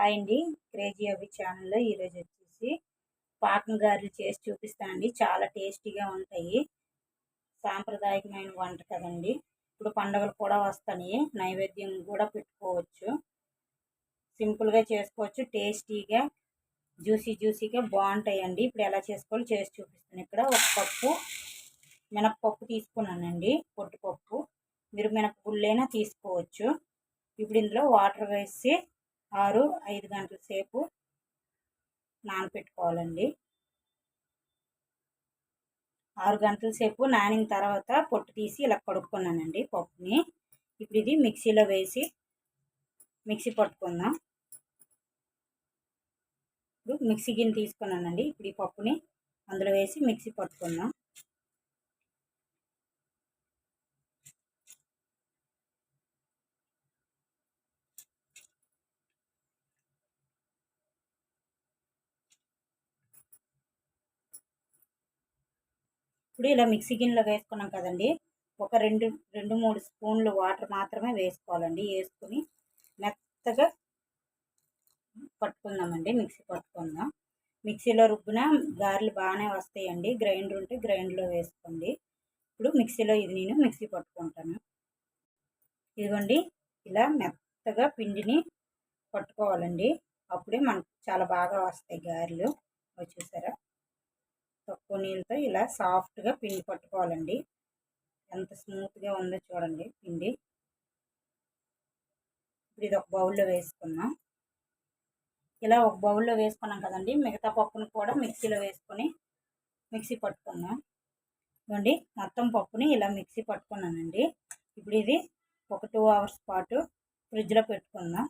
Hi అండి. Crazy అవి ఛానల్లో ఈరోజు వచ్చేసి పాకం గారెలు చేసి చూపిస్తానండి చాలా టేస్టీగా ఉంటాయి. సాంప్రదాయకమైన వంట కదండి. ఇప్పుడు పండుగలు కూడా వస్తాయి. నైవేద్యం కూడా పెట్టుకోవచ్చు. సింపుల్గా చేసుకోవచ్చు. టేస్టీగా జ్యూసీ జ్యూసీగా బాగుంటాయండి. ఇప్పుడు ఎలా చేసుకోవాలో చేసి చూపిస్తాను. ఇక్కడ ఒక కప్పు మినప్పప్పు తీసుకున్నానండి. పొట్టుపప్పు మీరు మినపగుళ్ళైనా తీసుకోవచ్చు. ఇప్పుడు ఇందులో వాటర్ వేసి ఆరు ఐదు గంటల సేపు నానపెట్టుకోవాలండి. ఆరు గంటల సేపు నానిన తర్వాత పొట్టు తీసి ఇలా కడుక్కున్నానండి పప్పుని. ఇప్పుడు ఇది మిక్సీలో వేసి మిక్సీ పట్టుకుందాం. ఇప్పుడు మిక్సీ గిన్నె తీసుకున్నానండి. ఇప్పుడు ఈ పప్పుని అందులో వేసి మిక్సీ పట్టుకుందాం. ఇప్పుడు ఇలా మిక్సీ గిన్నెలో వేసుకున్నాం కదండి. ఒక రెండు రెండు మూడు స్పూన్లు వాటర్ మాత్రమే వేసుకోవాలండి. వేసుకుని మెత్తగా పట్టుకుందామండి. మిక్సీ పట్టుకుందాం. మిక్సీలో రుబ్బిన గారెలు బాగానే వస్తాయండి. గ్రైండర్ ఉంటే గ్రైండర్లో వేసుకోండి. ఇప్పుడు మిక్సీలో ఇది నేను మిక్సీ పట్టుకుంటాను. ఇదిగోండి ఇలా మెత్తగా పిండిని పట్టుకోవాలండి. అప్పుడే మనకు చాలా బాగా వస్తాయి గారెలు. వచ్చేసారా తక్కువ నీళ్ళతో ఇలా సాఫ్ట్గా పిండి పట్టుకోవాలండి. ఎంత స్మూత్గా ఉందో చూడండి పిండి. ఇప్పుడు ఇది ఒక బౌల్లో వేసుకున్నాం ఇలా ఒక బౌల్లో వేసుకున్నాం కదండి మిగతా పప్పును కూడా మిక్సీలో వేసుకొని మిక్సీ పట్టుకున్నాం చూడండి మొత్తం పప్పుని ఇలా మిక్సీ పట్టుకున్నానండి. ఇప్పుడు ఇది ఒక టూ అవర్స్ పాటు ఫ్రిడ్జ్లో పెట్టుకుందాం.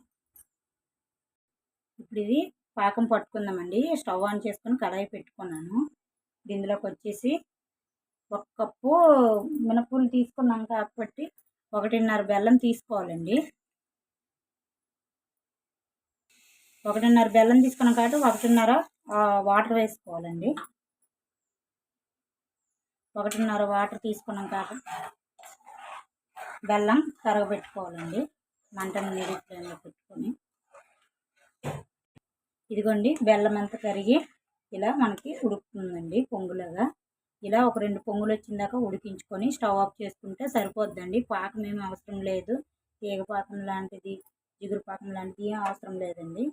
ఇప్పుడు ఇది పాకం పట్టుకుందామండి స్టవ్ ఆన్ చేసుకొని కడాయి పెట్టుకున్నాను. దీనిలోకి వచ్చేసి ఒక కప్పు మినపూలు తీసుకున్నాం కాబట్టి ఒకటిన్నర బెల్లం తీసుకోవాలండి. ఒకటిన్నర బెల్లం తీసుకున్నాం కాబట్టి ఒకటిన్నర వాటర్ వేసుకోవాలండి. ఒకటిన్నర వాటర్ తీసుకున్నాం కాబట్టి బెల్లం కరగబెట్టుకోవాలండి. మంటను నీరు పెట్టుకొని. ఇదిగోండి బెల్లం అంతా కరిగి ఇలా మనకి ఉడుకుతుందండి పొంగులాగా. ఇలా ఒక రెండు పొంగులు వచ్చిందాక ఉడికించుకొని స్టవ్ ఆఫ్ చేసుకుంటే సరిపోద్దండి. పాకం ఏమి అవసరం లేదు. తీగ పాకం లాంటిది జిగురు పాకం లాంటిది ఏం అవసరం లేదండి.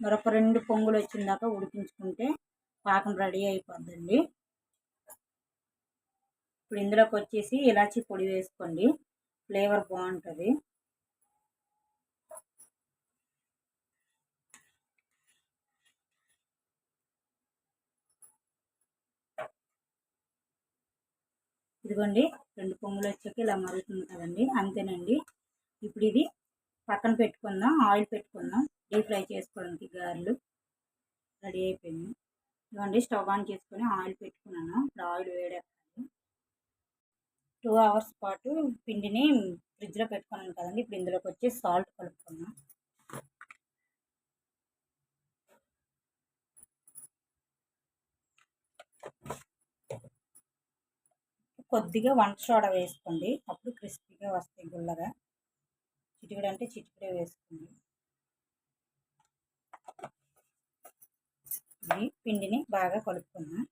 మరొక రెండు పొంగులు వచ్చిందాక ఉడికించుకుంటే పాకం రెడీ అయిపోద్దండి. ఇప్పుడు ఇందులోకి వచ్చేసి ఇలాచి పొడి వేసుకోండి. ఫ్లేవర్ బాగుంటుంది. ఇదిగోండి రెండు పొంగులు వచ్చాక ఇలా మరుగుతుంది కదండి అంతేనండి. ఇప్పుడు ఇది పక్కన పెట్టుకుందాం ఆయిల్ పెట్టుకుందాం డీప్ ఫ్రై చేసుకోవడానికి గారెలు రెడీ అయిపోయింది. ఇదిగోండి స్టవ్ ఆన్ చేసుకొని ఆయిల్ పెట్టుకున్నాను ఇప్పుడు ఆయిల్ వేడెక్కాలి. టూ అవర్స్ పాటు పిండిని ఫ్రిడ్జ్లో పెట్టుకున్నాను కదండి ఇప్పుడు ఇందులోకి వచ్చి సాల్ట్ కలుపు కొద్దిగా వంట సోడా వేసుకోండి. అప్పుడు క్రిస్పీగా వస్తాయి గుల్లగా. చిటికడ అంటే చిటికడే వేసుకోండి. ఇది పిండిని బాగా కలుపుకున్నాం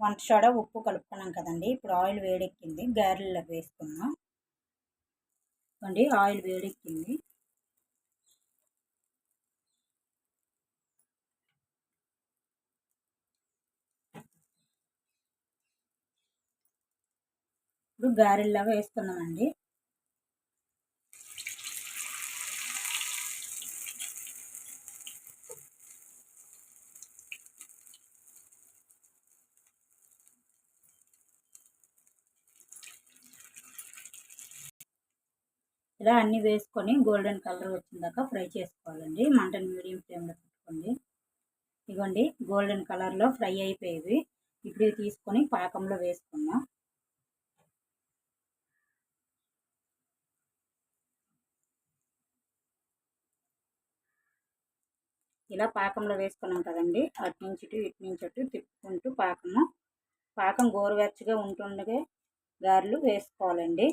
వంట సోడా ఉప్పు కలుపుకున్నాం కదండి. ఇప్పుడు ఆయిల్ వేడెక్కింది. గారెల్లో వేసుకున్నాం అండి ఆయిల్ వేడెక్కింది. ఇప్పుడు గారెల్లాగా వేసుకున్నామండి. ఇలా అన్నీ వేసుకొని గోల్డెన్ కలర్ వచ్చిందాక ఫ్రై చేసుకోవాలండి. మంటను మీడియం ఫ్లేమ్లో పెట్టుకోండి. ఇదిగోండి గోల్డెన్ కలర్లో ఫ్రై అయిపోయేవి. ఇప్పుడు తీసుకొని పాకంలో వేసుకుందాం. ఇలా పాకంలో వేసుకున్నాం కదండి. అటు నుంచి ఇటు ఇటు నుంచి అటు తిప్పుకుంటూ పాకము పాకం గోరువెచ్చగా ఉంటుండగా గారెలు వేసుకోవాలండి.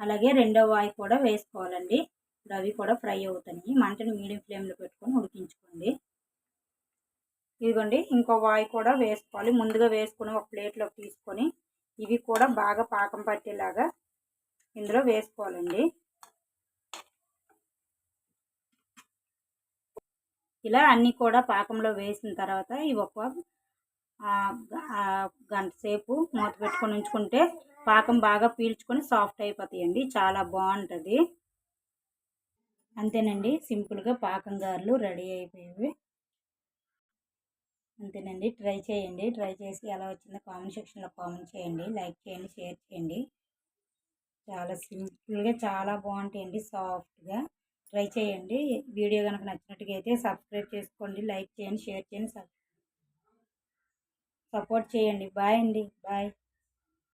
అలాగే రెండో వాయి కూడా వేసుకోవాలండి. ఇప్పుడు అవి కూడా ఫ్రై అవుతాయి. మంటని మీడియం ఫ్లేమ్లో పెట్టుకొని ఉడికించుకోండి. ఇదిగోండి ఇంకో వాయి కూడా వేసుకోవాలి. ముందుగా వేసుకుని ఒక ప్లేట్లోకి తీసుకొని ఇవి కూడా బాగా పాకం పట్టేలాగా ఇందులో వేసుకోవాలండి. ఇలా అన్నీ కూడా పాకంలో వేసిన తర్వాత ఇవి ఒక గంట సేపు మూత పెట్టుకొని ఉంచుకుంటే పాకం బాగా పీల్చుకొని సాఫ్ట్ అయిపోతాయండి. చాలా బాగుంటుంది. అంతేనండి. సింపుల్గా పాకం గారెలు రెడీ అయిపోయేవి అంతేనండి. ట్రై చేయండి. ట్రై చేసి ఎలా వచ్చిందో కామెంట్ సెక్షన్లో కామెంట్ చేయండి. లైక్ చేయండి షేర్ చేయండి. చాలా సింపుల్గా చాలా బాగుంటాయండి సాఫ్ట్గా. ట్రై చేయండి. వీడియో కనుక నచ్చినట్టుగా అయితే సబ్స్క్రైబ్ చేసుకోండి లైక్ చేయండి షేర్ చేయండి సపోర్ట్ చేయండి. బాయ్ అండి. బాయ్.